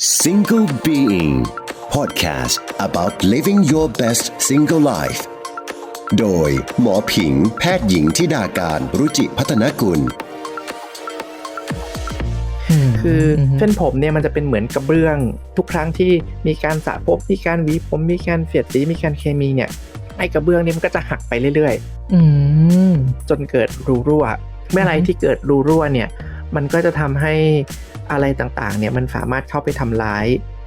Single Being Podcast about living your best single life โดยหมอผิงแพทย์หญิงทิดาการรุจิพัฒนกุล คือเส้นผมเนี่ยมันจะเป็นเหมือนกระเบื้อง ทุกครั้งที่มีการสระผมมีการหวีผมมีการเสียดสีมีการเคมีเนี่ยไอ้กระเบื้องนี่มันก็จะหักไปเรื่อยอืมๆจนเกิดรูรั่ว เมื่อไรที่เกิดรูรั่วเนี่ย มันก็จะทำให้ อะไรต่างๆเนี่ยมันสามารถเข้าไปทำร้าย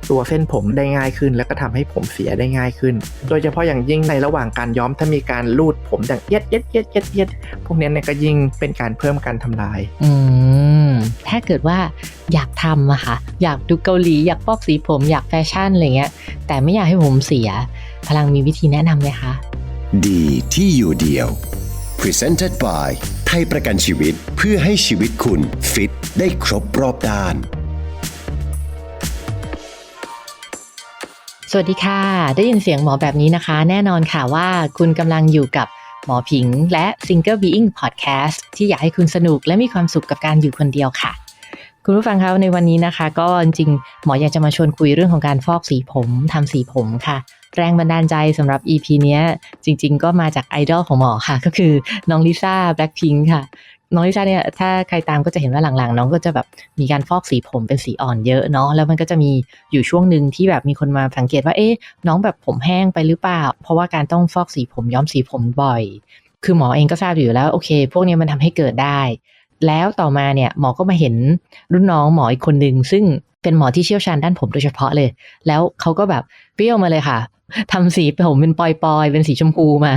ตัวเส้นผมได้ง่ายขึ้น แล้วก็ทำให้ผมเสียได้ง่ายขึ้น โดยเฉพาะอย่างยิ่งในระหว่างการย้อมถ้ามีการลูดผมอย่างเย็ดเย็ดเย็ดเย็ดเย็ดพวกนี้เนี่ยก็ยิ่งเป็นการเพิ่มการทำลาย อืมถ้าเกิดว่าอยากทำอะค่ะ อยากดูเกาหลีอยากฟอกสีผมอยากแฟชั่นอะไรเงี้ย แต่ไม่อยากให้ผมเสีย พลังมีวิธีแนะนำไหมคะ ดีที่อยู่เดียว Presented by ไทยประกันชีวิตเพื่อให้ชีวิตคุณฟิตได้ครบรอบด้าน สวัสดีค่ะ ได้ยินเสียงหมอแบบนี้นะคะ แน่นอนค่ะว่าคุณกำลังอยู่กับหมอผิงและ Single Being Podcast ที่อยากให้คุณสนุกและมีความสุขกับการอยู่คนเดียวค่ะ คุณผู้ฟังคะในวันนี้นะคะ ก็จริงหมออยากจะมาชวนคุยเรื่องของการฟอกสีผมทำสีผมค่ะ แรงบันดาลใจสำหรับ EP เนี้ย จริง ๆ ก็มาจากไอดอลของหมอค่ะ ก็คือน้องลิซ่าแบล็คพิงค์ค่ะน้องลิซ่าเนี่ยถ้าใครตามก็จะเห็นว่าหลังๆ น้องก็จะแบบมีการฟอกสีผมเป็นสีอ่อนเยอะเนาะแล้วมันก็จะมีอยู่ช่วงหนึ่งที่แบบมีคนมาสังเกตว่าเอ๊ะน้องแบบผมแห้งไปหรือเปล่า เพราะว่าการต้องฟอกสีผมย้อมสีผมบ่อย คือหมอเองก็ทราบอยู่แล้วโอเค พวกนี้มันทำให้เกิดได้ แล้วต่อมาเนี่ยหมอก็มาเห็นรุ่นน้องหมออีกคนหนึ่งซึ่งเป็นหมอที่เชี่ยวชาญด้านผมโดยเฉพาะเลย แล้วเขาก็แบบเปรี้ยวมาเลยค่ะทำสีผมเป็นปอยๆ เป็นสีชมพูมา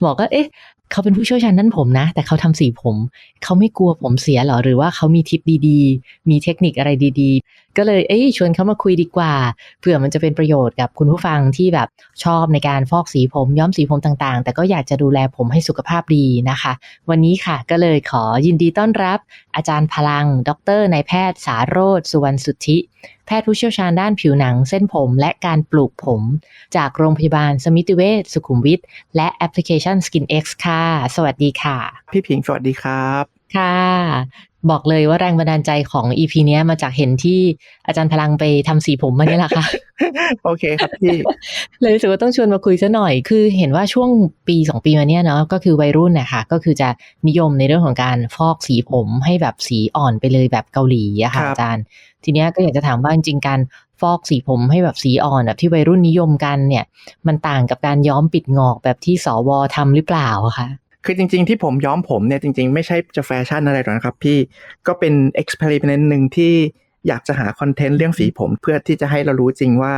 หมอก็เอ๊ะ เขาเป็นผู้เชี่ยวชาญด้านผมนะ แต่เขาทำสีผม เขาไม่กลัวผมเสียหรอหรือว่าเขามีทิปดีๆ มีเทคนิคอะไรดีๆ ก็เลยเอ้ยชวนเขามาคุยดีกว่าเผื่อมันจะเป็นประโยชน์กับคุณผู้ฟังที่แบบชอบในการฟอกสีผมย้อมสีผมต่างๆ แต่ก็อยากจะดูแลผมให้สุขภาพดีนะคะ วันนี้ค่ะก็เลยขอยินดีต้อนรับ อาจารย์พลัง ดรนายแพทย์สาโรธสุวรรณสุทธิ แพทย์ผู้เชี่ยวชาญด้านผิวหนัง เส้นผม และการปลูกผม จากโรงพยาบาลสมิติเวชสุขุมวิทและแอปพลิเคชัน Skin X ค่ะ สวัสดีค่ะ พี่ผิงสวัสดีครับ ค่ะ บอกเลยว่าแรงบันดาลใจของ EP เนี้ยมาจากเห็นที่อาจารย์พลังไปทำสีผมมาเนี่ยแหละค่ะ โอเคครับพี่ เลยรู้สึกว่าต้องชวนมาคุยซะหน่อย คือเห็นว่าช่วงปีสองปีมาเนี้ยเนาะก็คือวัยรุ่นนะคะก็คือจะนิยมในเรื่องของการฟอกสีผมให้แบบสีอ่อนไปเลยแบบเกาหลีอะค่ะครับอาจารย์ ทีเนี้ยก็อยากจะถามว่าจริงๆการฟอกสีผมให้แบบสีอ่อนแบบที่วัยรุ่นนิยมกันเนี่ย มันต่างกับการย้อมปิดงอกแบบที่สวทำหรือเปล่าอะคะ คือจริง ๆ ที่ผมย้อมผมเนี่ยจริง ๆ ไม่ใช่จะแฟชั่นอะไรหรอกนะครับพี่ก็เป็นเอ็กซ์เพร์เมนต์หนึ่งที่อยากจะหาคอนเทนต์เรื่องสีผมเพื่อที่จะให้เรารู้จริงว่า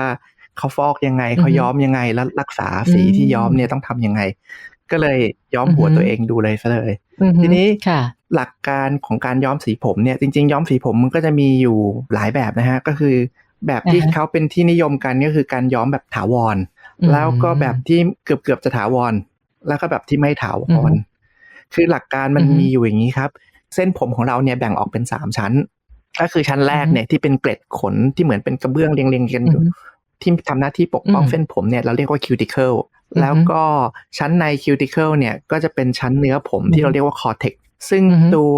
เขาฟอกยังไงเขาย้อมยังไงแล้วรักษาสีที่ย้อมเนี่ยต้องทำยังไง ก็เลยย้อมหัวตัวเองดูเลยซะเลยอือฮึทีนี้ค่ะหลักการของการย้อมสีผมเนี่ยจริง ๆ ย้อมสีผมมันก็จะมีอยู่หลายแบบนะฮะก็คือ แบบที่อ่าฮะเขาเป็นที่นิยมกันก็คือการย้อมแบบถาวรอืมแล้วก็แบบที่เกือบเกือบๆจะถาวร แล้วก็แบบที่ไม่ถาวอือรฮึคือหลักการมันอือฮึมีอยู่อย่างนี้ครับ เส้นผมของเราเนี่ยแบ่งออกเป็นสามชั้น ก็คือชั้นแรกเนี่ยที่เป็นเกล็ดขนที่เหมือนเป็นกระเบื้องเรียงๆกันอยู่อือฮึที่ทำหน้าที่ปกป้องอืมเส้นผมเนี่ยเราเรียกว่าคิวติเคิลอือฮึแล้วก็ชั้นในคิวติเคิลเนี่ยก็จะเป็นชั้นเนื้อผมอือฮึที่เราเรียกว่าคอเทกซึ่งอือฮึตัว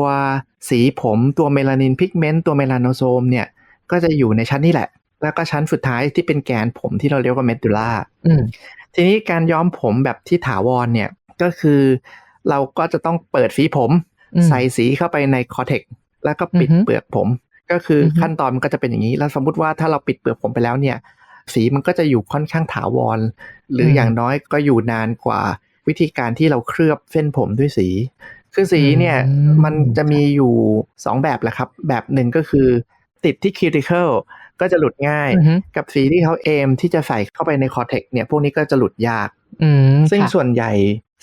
สีผมตัวเมลานินพิกเมนต์ตัวเมลาโนโซมเนี่ยก็จะอยู่ในชั้นนี้แหละ แล้วก็ชั้นสุดท้ายที่เป็นแกนผมที่เราเรียกว่าเมดูล่าอืม ทีนี้การย้อมผมแบบที่ถาวรเนี่ยก็คือเราก็จะต้องเปิดฝีผมอืมใส่สีเข้าไปในคอเทกแล้วก็ปิดอือฮึเปลือกผม ก็คือออฮึขั้นตอนมันก็จะเป็นอย่างนี้ แล้วสมมติว่าถ้าเราปิดเปลือกผมไปแล้วเนี่ย สีมันก็จะอยู่ค่อนข้างถาวร หรืออย่างน้อยก็อยู่นานกว่าวิธีการที่เราเคลือบเส้นผมด้วยสี คือสีเนี่ยอืมมันจะมีอยู่สองแบบแหละครับ แบบหนึ่งก็คือติดที่คิวติเคิล ก็จะหลุดง่ายอือฮึกับสีที่เขาเอมที่จะใส่เข้าไปในคอเทกเนี่ยพวกนี้ก็จะหลุดยากอืมซึ่งค่ะส่วนใหญ่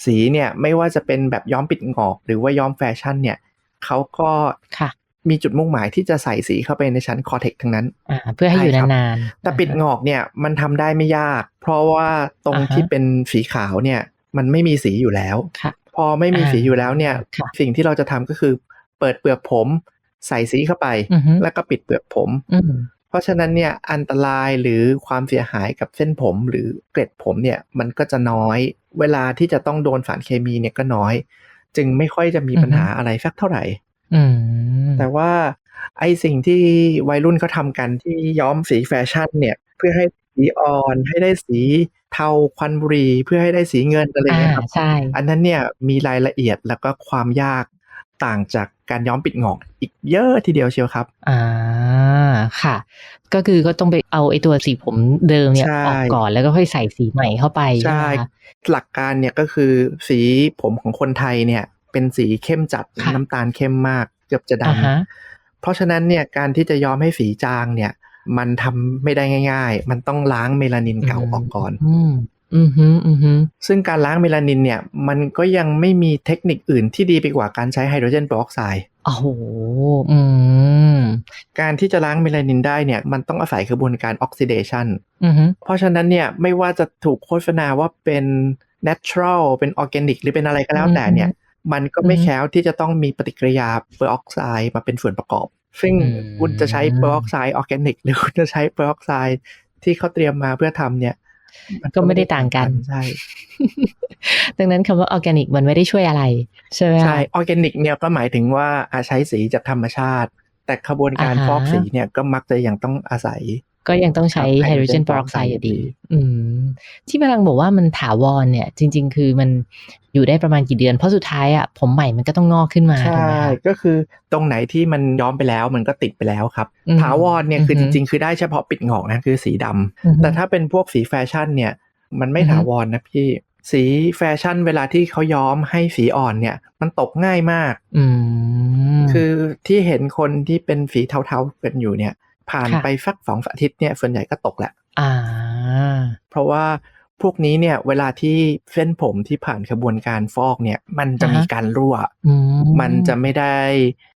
สีเนี่ยไม่ว่าจะเป็นแบบย้อมปิดงอก หรือว่าย้อมแฟชั่นเนี่ยเขาก็ค่ะมีจุดมุ่งหมายที่จะใส่สีเข้าไปในชั้นคอเทกทั้งนั้นอ่าเพื่อให้อยู่ใช่ครับนานๆแต่ปิดงอกเนี่ยมันทำได้ไม่ยาก เพราะว่าตรงอ่าฮะที่เป็นสีขาวเนี่ยมันไม่มีสีอยู่แล้วค่ะพอไม่มีอ่าสีอยู่แล้วเนี่ยค่ะสิ่งที่เราจะทำก็คือเปิดเปลือกผม ใส่สีเข้าไปอือฮึแล้วก็ปิดเปลือกผมอืม เพราะฉะนั้นเนี่ยอันตรายหรือความเสียหายกับเส้นผมหรือเกล็ดผมเนี่ยมันก็จะน้อย เวลาที่จะต้องโดนสารเคมีเนี่ยก็น้อย จึงไม่ค่อยจะมีปัญหาอะไรสักเท่าไหร่อืมแต่ว่าไอสิ่งที่วัยรุ่นเขาทำกันที่ย้อมสีแฟชั่นเนี่ย เพื่อให้สีอ่อนให้ได้สีเทาควันบุหรี่เพื่อให้ได้สีเงินอะไรอ่าเงี้ยครับใช่อันนั้นเนี่ยมีรายละเอียดแล้วก็ความยากต่างจาก การย้อมปิดหงอกอีกเยอะทีเดียวเชียวครับ อ่า ค่ะ ก็คือก็ต้องไปเอาไอ้ตัวสีผมเดิมเนี่ยใช่ออกก่อนแล้วก็ค่อยใส่สีใหม่เข้าไปใช่ใช่ไหมคะหลักการเนี่ยก็คือสีผมของคนไทยเนี่ย เป็นสีเข้มจัดค่ะน้ำตาลเข้มมาก เกือบจะดอ่าฮะำเพราะฉะนั้นเนี่ยการที่จะย้อมให้สีจางเนี่ย มันทำไม่ได้ง่าย ๆ มันต้องล้างเมลานินเก่าออกก่อน อืมอืมฮึอืมฮึซึ่งการล้างเมลานินเนี่ย มันก็ยังไม่มีเทคนิคอื่นที่ดีไปกว่าการใช้ไฮโดรเจนเปอร์ออกไซด์โอ้โหอืมการที่จะล้างเมลานินได้เนี่ย มันต้องอาศัยกระบวนการออกซิเดชันอืมฮึเพราะฉะนั้นเนี่ย ไม่ว่าจะถูกโฆษณาว่าเป็น natural เป็น organic หรือเป็นอะไรก็แล้วแต่เนี่ย มันก็ไม่แคล้วที่จะต้องมีปฏิกิริยาเปอร์ออกไซด์มาเป็นส่วนประกอบ ซึ่งคุณจะใช้เปอร์ออกไซด์ออร์แกนิกหรือคุณจะใช้เปอร์ออกไซด์ที่เขาเตรียมมาเพื่อทำเนี่ยน ก็ไม่ได้ต่างกันใช่ดังนั้นคำว่าออร์แกนิกมันไม่ได้ช่วยอะไร ใช่ไหมคะใช่ออร์แกนิกเนี่ยก็หมายถึงว่าอาใช้สีจากธรรมชาติ แต่ขบวนการอ่าฮะฟอกสีเนี่ยก็มักจะยังต้องอาศัย ก็ยังต้องใช้ครับไฮโดรเจน hydrogen เปอร์ออกไซด์ peroxide อยู่ดีอยู่ดี อืม ที่พลังบอกว่ามันถาวรเนี่ย จริง ๆ คือมันอยู่ได้ประมาณกี่เดือน เพราะสุดท้ายอะผมใหม่มันก็ต้องงอกขึ้นมาถูกใช่ไหมคะก็คือตรงไหนที่มันย้อมไปแล้วมันก็ติดไปแล้วครับอืมถาวรเนี่ยคืออืจอฮึริง ๆ คือได้เฉพาะปิดหงอกนะคือสีดำอือฮึแต่ถ้าเป็นพวกสีแฟชั่นเนี่ย มันไม่อือฮึถาวรนะพี่สีแฟชั่นเวลาที่เขาย้อมให้สีอ่อนเนี่ย มันตกง่ายมาก อืมคือที่เห็นคนที่เป็นฝีเทาๆกันอยู่เนี่ย ผ่านค่ะไปสักสองอาทิตย์เนี่ยส่วนใหญ่ก็ตกแหละอ่า เพราะว่าพวกนี้เนี่ยเวลาที่เส้นผมที่ผ่านกระบวนการฟอกเนี่ย มันจะอ่าฮะมีการรั่วอืมมันจะไม่ได้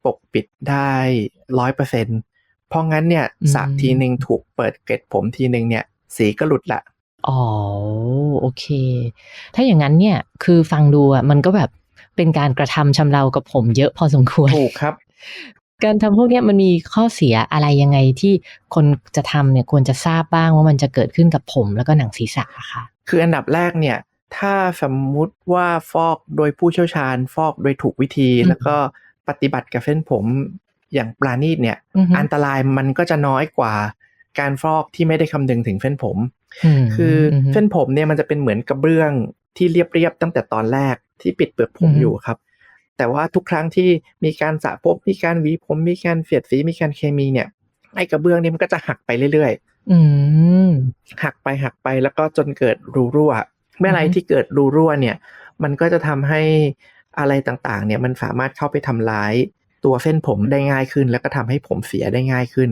ปกปิดได้ร้อยเปอร์เซ็นเพราะงั้นเนี่ยอืมสระทีหนึ่งถูกเปิดเกล็ดผมทีหนึ่งเนี่ย สีก็หลุดละอ๋อโอเค ถ้าอย่างนั้นเนี่ยคือฟังดูอะมันก็แบบเป็นการกระทำชำเรากับผมเยอะพอสมควรถูกครับ การทำพวกเนี้ยมันมีข้อเสียอะไรยังไงที่คนจะทำเนี่ยควรจะทราบบ้างว่ามันจะเกิดขึ้นกับผมแล้วก็หนังศีรษะอะค่ะ คืออันดับแรกเนี่ยถ้าสมมุติว่าฟอกโดยผู้เชี่ยวชาญ ฟอกโดยถูกวิธีอืมแล้วก็ปฏิบัติกับเส้นผมอย่างปราณีตเนี่ยอือฮึอันตรายมันก็จะน้อยกว่าการฟอกที่ไม่ได้คำนึงถึงเส้นผมมคืออฮึเส้นผมเนี่ยมันจะเป็นเหมือนกระเบื้องที่เรียบๆตั้งแต่ตอนแรกที่ปิดเปลือกผมอือฮึอยู่ครับ แต่ว่าทุกครั้งที่มีการสระผมมีการหวีผมมีการเสียดสีมีการเคมีเนี่ยไอ้กระเบื้องเนี่ยมันก็จะหักไปเรื่อยอืมๆหักไปหักไปแล้วก็จนเกิดรูรั่วเมื่อไหรอือฮึที่เกิดรูรั่วเนี่ย มันก็จะทำให้อะไรต่างๆ เนี่ยมันสามารถเข้าไปทำร้ายตัวเส้นผมได้ง่ายขึ้น แล้วก็ทำให้ผมเสียได้ง่ายขึ้น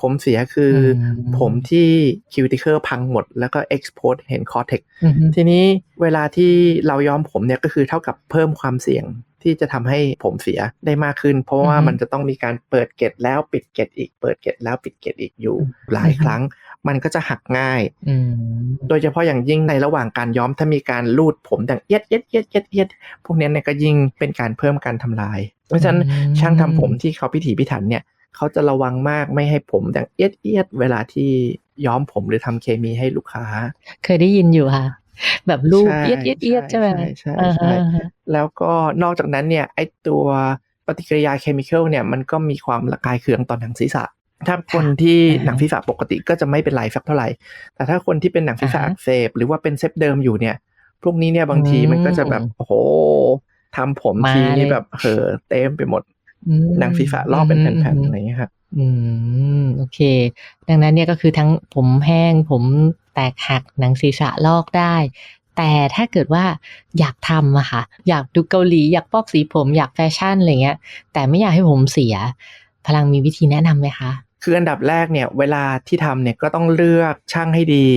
ผมเสียคืออมผมที่คิวติเคิลพังหมด แล้วก็เอ็กซ์โพสเห็นคอเทคอือฮึทีนี้เวลาที่เราย้อมผมเนี่ยก็คือเท่ากับเพิ่มความเสี่ยงที่จะทำให้ผมเสียได้มากขึ้น เพราะว่ามันจะต้องมีการเปิดเกล็ดแล้วปิดเกล็ดอีก เปิดเกล็ดแล้วปิดเกล็ดอีกอยู่หลายครั้ง มันก็จะหักง่ายอืมโดยเฉพาะอย่างยิ่งในระหว่างการย้อมถ้ามีการลูดผมดังเอียดเอียดเอียดเอียดเอียดพวกเนี้ยเนี่ยก็ยิ่งเป็นการเพิ่มการทำลาย เพราะฉะนั้นอืมช่างทำผมที่เขาพิถีพิถันเนี่ย เขาจะระวังมากไม่ให้ผมดังเอียดเอียดเวลาที่ย้อมผมหรือทำเคมีให้ลูกค้า เคยได้ยินอยู่ค่ะ แบบรูปใช่เอียดเอียดเอียดใช่ไหมใช่ใช่อ่าใช่ฮะอ่าฮะแล้วก็นอกจากนั้นเนี่ยไอตัวปฏิกิริยาเคมีคอลเนี่ยมันก็มีความระคายเคืองต่อหนังศีรษะ ถ้าคนที่อ่าฮะหนังศีรษะปกติก็จะไม่เป็นไรสักเท่าไหร่ แต่ถ้าคนที่เป็นหนังศีรษะอ่าฮะอักเสบหรือว่าเป็นเซฟเดิมอยู่เนี่ย พวกนี้เนี่ยบางทีอืมมันก็จะแบบโอ้โหทำผมมาทีนี่เลยแบบเห่อะเต็มไปหมดอืม หนังศีรษะลอกเป็นแผ่นอืๆมอะไรอย่างเงี้ยครับอืมโอเค ดังนั้นเนี่ยก็คือทั้งผมแห้ง ผมแตกหักหนังศีรษะลอกได้ แต่ถ้าเกิดว่าอยากทำอะค่ะ อยากดูเกาหลีอยากปอกสีผมอยากแฟชั่นอะไรเงี้ย แต่ไม่อยากให้ผมเสีย พลังมีวิธีแนะนำไหมคะ คืออันดับแรกเนี่ย เวลาที่ทำเนี่ยก็ต้องเลือกช่างให้ดี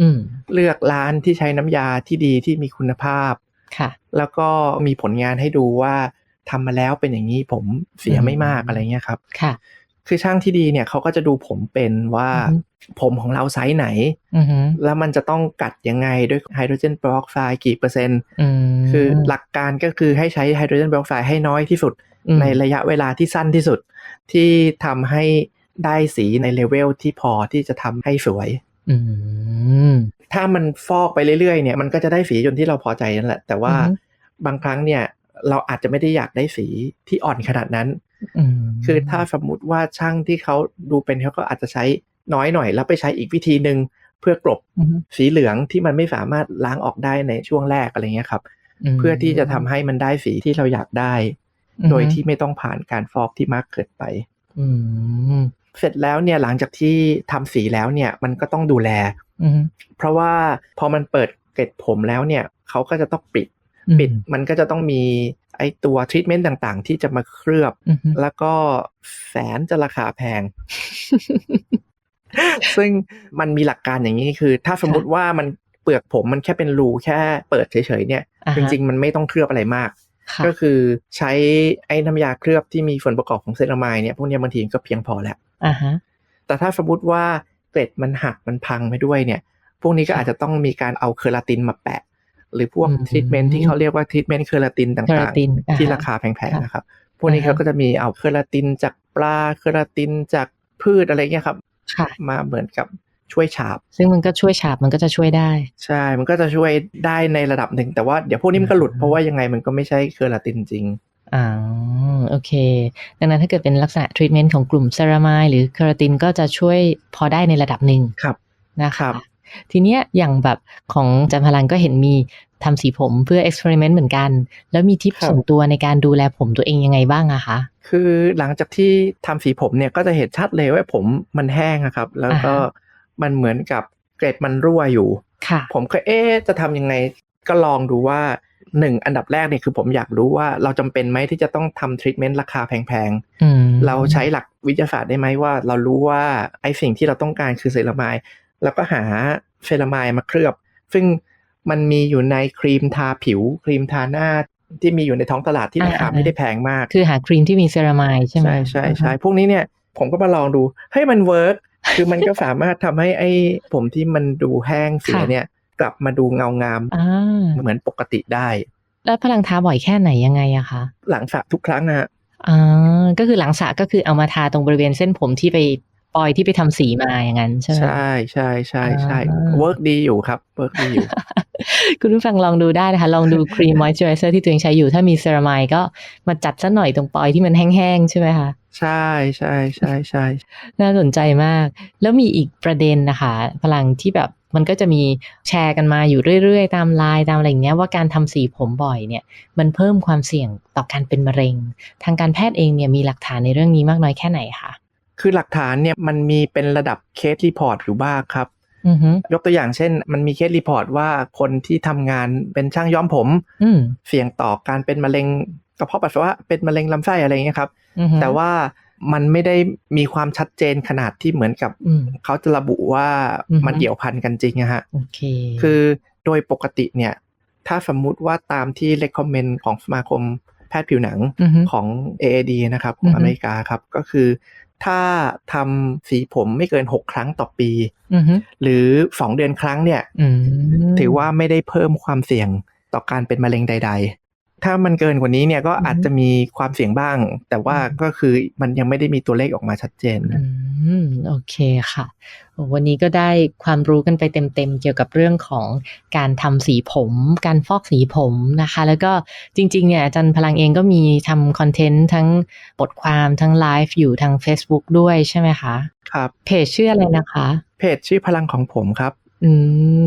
อืมเลือกร้านที่ใช้น้ำยาที่ดีที่มีคุณภาพค่ะ แล้วก็มีผลงานให้ดูว่า ทำมาแล้วเป็นอย่างนี้ผมเสียไม่มากอืมอะไรเงี้ยครับค่ะ คือช่างที่ดีเนี่ยเขาก็จะดูผมเป็นว่าอือฮึผมของเราไซส์ไหนอือฮึแล้วมันจะต้องกัดยังไงด้วยไฮโดรเจนเปอร์ออกไซด์กี่เปอร์เซ็นต์อืมคือหลักการก็คือให้ใช้ไฮโดรเจนเปอร์ออกไซด์ให้น้อยที่สุดอืมในระยะเวลาที่สั้นที่สุด ที่ทำให้ได้สีในเลเวลที่พอที่จะทำให้สวยอืมถ้ามันฟอกไปเรื่อยๆเนี่ยมันก็จะได้สีจนที่เราพอใจนั่นแหละ แต่ว่าอือฮึบางครั้งเนี่ย เราอาจจะไม่ได้อยากได้สีที่อ่อนขนาดนั้นอืมคือถ้าสมมุติว่าช่างที่เขาดูเป็นเขาก็อาจจะใช้น้อยหน่อย แล้วไปใช้อีกวิธีหนึ่งเพื่อกลบอือฮึสีเหลืองที่มันไม่สามารถล้างออกได้ในช่วงแรกอะไรเงี้ยครับมเพื่อที่จะทำให้มันได้สีที่เราอยากได้อือฮึโดยที่ไม่ต้องผ่านการฟอกที่มากเกินไปอืมเสร็จแล้วเนี่ยหลังจากที่ทำสีแล้วเนี่ยมันก็ต้องดูแลอืมเพราะว่าพอมันเปิดเกล็ดผมแล้วเนี่ยเขาก็จะต้องปิด ปิดมันก็จะต้องมีไอตัวทรีทเมนต์ต่างๆ ที่จะมาเคลือบอือฮึแล้วก็แสนจะราคาแพง ซึ่งมันมีหลักการอย่างนี้คือ ถ้าสมมุติว่ามันเปลือกผมมันแค่เป็นรูแค่เปิดเฉยๆเนี่ยอ่าฮะจริง ๆ มันไม่ต้องเคลือบอะไรมากค่ะก็คือใช้ไอ้น้ำยาเคลือบที่มีส่วนประกอบของเซรามายเนี่ยพวกเนี้ยบางทีก็เพียงพอแล้วอ่าฮะแต่ถ้าสมมติว่าเกล็ดมันหักมันพังไปด้วยเนี่ย พวกนี้ก็ค่ะอาจจะต้องมีการเอาเคอราตินมาแปะ หรือพวกอืมทรีทเมนต์ที่เขาเรียกว่าทรีทเมนต์เคอราตินเคอต่ารางตินอ่ๆที่ฮะราคาแพงค่ะๆนะครับ พวกนี้อ่าฮะเขาก็จะมีเอาเคอราตินจากปลาเคอราตินจากพืชอะไรเงี้ยครับค่ะมาเหมือนกับช่วยฉาบ ซึ่งมันก็ช่วยฉาบมันก็จะช่วยได้ ใช่ มันก็จะช่วยได้ในระดับหนึ่ง แต่ว่าเดี๋ยวพวกนี้มันก็หลุดอืมเพราะว่ายังไงมันก็ไม่ใช่เคอราตินจริงอ่าโอเค ดังนั้นถ้าเกิดเป็นลักษณะทรีทเมนต์ของกลุ่มเซรามายหรือเคอราตินก็จะช่วยพอได้ในระดับหนึ่งครับนะครัคะบ ทีเนี้ยอย่างแบบของจันพลังก็เห็นมีทำสีผมเพื่อเอ็กซ์เพร์เมนต์เหมือนกัน แล้วมีทิปครับส่วนตัวในการดูแลผมตัวเองยังไงบ้างอะคะคือหลังจากที่ทำสีผมเนี่ยก็จะเห็นชัดเลยว่าผมมันแห้งอะครับ แล้วก็อ่าฮะมันเหมือนกับเกล็ดมันรั่วอยู่ค่ะผมก็เอ๊ะจะทำยังไงก็ลองดูว่าหนึ่งอันดับแรกเนี่ยคือผมอยากรู้ว่าเราจำเป็นไหมที่จะต้องทำทรีทเมนต์ราคาแพงอืมๆเราใช้หลักวิทยาศาสตร์ได้ไหมว่า เรารู้ว่าไอ้สิ่งที่เราต้องการคือเซรามาย แล้วก็หาเซรามายมาเคลือบ ซึ่งมันมีอยู่ในครีมทาผิว ครีมทาหน้าที่มีอยู่ในท้องตลาดที่ราคาอ่าๆไม่ได้แพงมาก คือหาครีมที่มีเซรามายใช่ไหมใช่ใช่ใช่พวกนี้เนี่ยผมก็มาลองดูเฮ้ยมันเวิร์กคือมันก็สามารถทำให้ไอ้ผมที่มันดูแห้งเสียเนี่ย กลับมาดูเงางามอ่าเหมือนปกติได้ แล้วพลังทาบ่อยแค่ไหนยังไงอะคะหลังสระทุกครั้งนะฮะอ่าก็คือหลังสระก็คือเอามาทาตรงบริเวณเส้นผมที่ไป ปอยที่ไปทำสีมาอย่างนั้นใช่ไหมใช่ใช่ใช่ใช่อ่าเวิร์กดีอยู่ครับเวิร์กดีอยู่ คุณผู้ฟังลองดูได้นะคะ ลองดูครีมมอยส์เจอไรเซอร์ที่ตัวเองใช้อยู่ถ้ามีเซรามายก็มาจัดซะหน่อยตรงปอยที่มันแห้งๆใช่ไหมคะใช่ใช่ใช่ใช่น่าสนใจมาก แล้วมีอีกประเด็นนะคะ พลังที่แบบมันก็จะมีแชร์กันมาอยู่เรื่อยๆ ตามไลน์ตามอะไรอย่างเงี้ยว่าการทำสีผมบ่อยเนี่ย มันเพิ่มความเสี่ยงต่อการเป็นมะเร็ง ทางการแพทย์เองเนี่ยมีหลักฐานในเรื่องนี้มากน้อยแค่ไหนคะ คือหลักฐานเนี่ยมันมีเป็นระดับเคสรีพอร์ตอยู่บ้างครับอือฮึยกตัวอย่างเช่น มันมีเคสรีพอร์ตว่าคนที่ทำงานเป็นช่างย้อมผมอืมเสี่ยงต่อการเป็นมะเร็งกระเพาะปัสสาวะเป็นมะเร็งลำไส้อะไรอย่างเงี้ยครับอือฮึแต่ว่ามันไม่ได้มีความชัดเจนขนาดที่เหมือนกับอืมเขาจะระบุว่าอือฮึมันเกี่ยวพันกันจริงนะฮะโอเคคือโดยปกติเนี่ย ถ้าสมมุติว่าตามที่ recommend ของสมาคมแพทย์ผิวหนังอือฮึของ AAD นะครับขออืงอฮึอเมริกาครับ ก็คือ ถ้าทำสีผมไม่เกิน 6 ครั้งต่อปีอือฮึหรือ 2 เดือนครั้งเนี่ยอืมถือว่าไม่ได้เพิ่มความเสี่ยงต่อการเป็นมะเร็งใด ๆ ถ้ามันเกินกว่านี้เนี่ยก็อาจจะมีความเสี่ยงบ้าง แต่ว่าก็คือมันยังไม่ได้มีตัวเลขออกมาชัดเจน อืม โอเคค่ะโอ้วันนี้ก็ได้ความรู้กันไปเต็มๆ เกี่ยวกับเรื่องของการทำสีผม การฟอกสีผมนะคะ แล้วก็จริงๆ เนี่ยอาจันพลังเองก็มีทำคอนเทนต์ทั้งบทความทั้งไลฟ์อยู่ทาง Facebook ด้วยใช่ไหมคะ ครับ เพจชื่ออะไรนะคะ เพจชื่อพลังของผมครับอื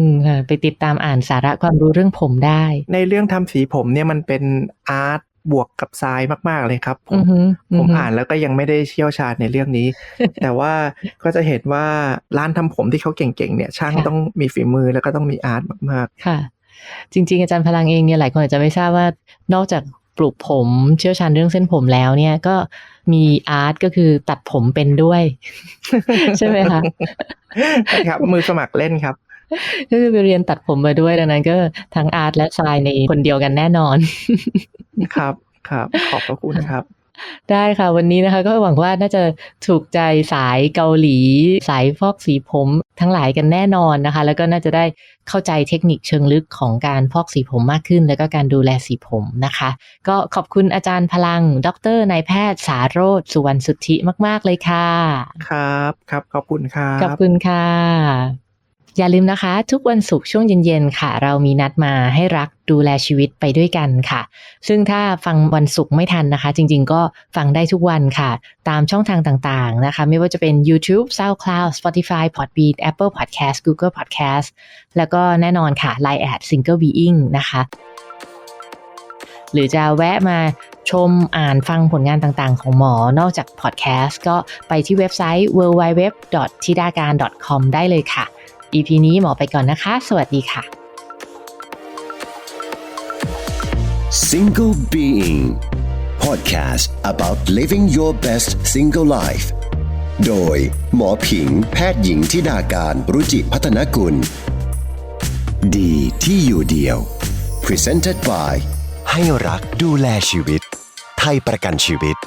มค่ะไปติดตามอ่านสาระความรู้เรื่องผมได้ ในเรื่องทำสีผมเนี่ยมันเป็นอาร์ต บวกกับทรายมาก ๆ เลยครับ ผมอือฮึผมฮึอ่านแล้วก็ยังไม่ได้เชี่ยวชาญในเรื่องนี้ แต่ว่าก็จะเห็นว่าร้านทำผมที่เขาเก่งๆเนี่ย ช่างต้องมีฝีมือแล้วก็ต้องมีอาร์ตมากค่ะ จริง ๆ อาจารย์พลังเองเนี่ยหลายคนอาจจะไม่ทราบว่านอกจากปลูกผมเชี่ยวชาญเรื่องเส้นผมแล้วเนี่ยก็มีอาร์ตก็คือตัดผมเป็นด้วยๆใช่ไหมคะครับมือสมัครเล่นครับ ก็คือไปเรียนตัดผมมาด้วยดังนั้นก็ทั้งอาร์ตและทรายในคนเดียวกันแน่นอน ครับครับ ขอบพระคุณครับได้ค่ะวันนี้นะคะ ก็หวังว่าน่าจะถูกใจสายเกาหลี สายฟอกสีผมทั้งหลายกันแน่นอนนะคะ แล้วก็น่าจะได้เข้าใจเทคนิคเชิงลึกของการฟอกสีผมมากขึ้น แล้วก็การดูแลสีผมนะคะ ก็ขอบคุณอาจารย์พลัง ดรนายแพทย์สารโรธสุวรรณสุทธิมาก ๆ เลยค่ะ ครับครับขอบคุณครับขอบคุณค่ะ อย่าลืมนะคะ ทุกวันศุกร์ช่วงเย็นๆค่ะ เรามีนัดมาให้รักดูแลชีวิตไปด้วยกันค่ะ ซึ่งถ้าฟังวันศุกร์ไม่ทันนะคะ จริง ๆ ก็ฟังได้ทุกวันค่ะ ตามช่องทางต่างๆนะคะ ไม่ว่าจะเป็น YouTube, SoundCloud, Spotify, Podbean, Apple Podcast, Google Podcast แล้วก็แน่นอนค่ะ Line at Single Being นะคะ หรือจะแวะมาชมอ่านฟังผลงานต่างๆ ของหมอนอกจากพอดแคสต์ก็ไปที่เว็บไซต์ www.thidakarn.com ได้เลยค่ะ EP นี้หมอไปก่อนนะคะ สวัสดีค่ะ Single Being Podcast about living your best single life โดยหมอผิงแพทย์หญิงทิดาการรุจิพัฒนกุล ดีที่อยู่เดียว Presented by ให้รักดูแลชีวิต ไทยประกันชีวิต